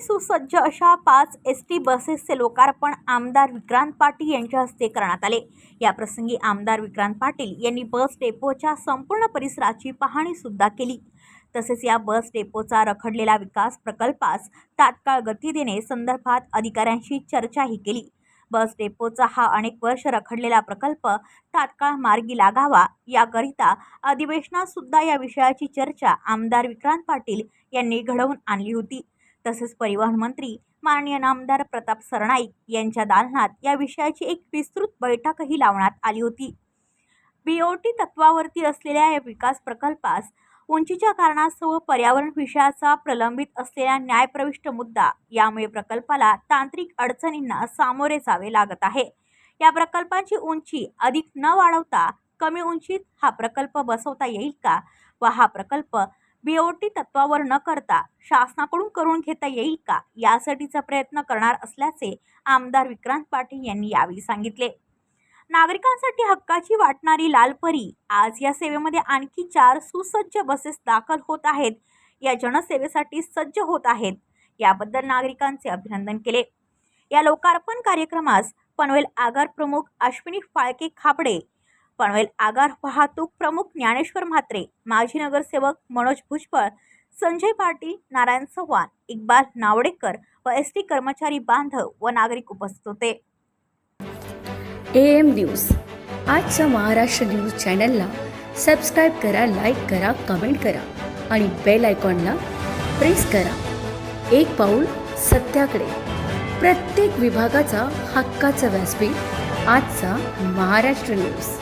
सुसज्ज अशा पाच एस टी बसेसचे लोकार्पण आमदार विक्रांत पाटील यांच्या हस्ते करण्यात आले. याप्रसंगी आमदार विक्रांत पाटील यांनी बस डेपोच्या संपूर्ण परिसराची पाहणी सुद्धा केली. तसेच या बस डेपोचा रखडलेला विकास प्रकल्पास तात्काळ गती देणे संदर्भात अधिकाऱ्यांशी चर्चाही केली. बस डेपोचा हा अनेक वर्ष रखडलेला प्रकल्प तात्काळ मार्गी लागावा याकरिता अधिवेशनात सुद्धा या विषयाची चर्चा आमदार विक्रांत पाटील यांनी घडवून आणली होती. तसेच परिवहन मंत्री माननीय नामदार प्रताप सरनाईक यांच्या दालनात या विषयाची एक विस्तृत बैठकही लावण्यात आली होती. बी ओ टी तत्वावरती असलेल्या या विकास प्रकल्पास उंचीच्या कारणास्तव पर्यावरण विषयाचा प्रलंबित असलेला न्यायप्रविष्ट मुद्दा यामुळे प्रकल्पाला तांत्रिक अडचणींना सामोरे जावे लागत आहे. या प्रकल्पाची उंची अधिक न वाढवता कमी उंचीत हा प्रकल्प बसवता येईल का व हा प्रकल्प बीओटी तत्वावर न करता शासनाकडून करून घेता येईल का? यासाठीचा प्रयत्न करणार असल्याचे आमदार विक्रांत पाटील यांनी यावेळी सांगितले. नागरिकांसाठी हक्काची वाटणारी लालपरी आज या सेवेमध्ये आणखी चार सुसज्ज बसेस दाखल होत आहेत. या जनसेवेसाठी सज्ज होत आहेत. याबद्दल नागरिकांचे अभिनंदन केले. या लोकार्पण कार्यक्रमास पनवेल आगार प्रमुख अश्विनी फाळके खापडे पनवेल आगार वाहतूक प्रमुख ज्ञानेश्वर म्हात्रे माजी नगरसेवक मनोज भुजबळ संजय पाटील नारायण चव्हाण इक्बाल नावडेकर व एस टी कर्मचारी बांधव व नागरिक उपस्थित होते. A M news. आजच्या महाराष्ट्र न्यूज चॅनलला सबस्क्राईब करा लाईक करा कमेंट करा आणि बेल आयकॉनला प्रेस करा. एक पाऊल सत्याकडे. प्रत्येक विभागाचा हक्काचा व्यासपीठ आजचा महाराष्ट्र न्यूज.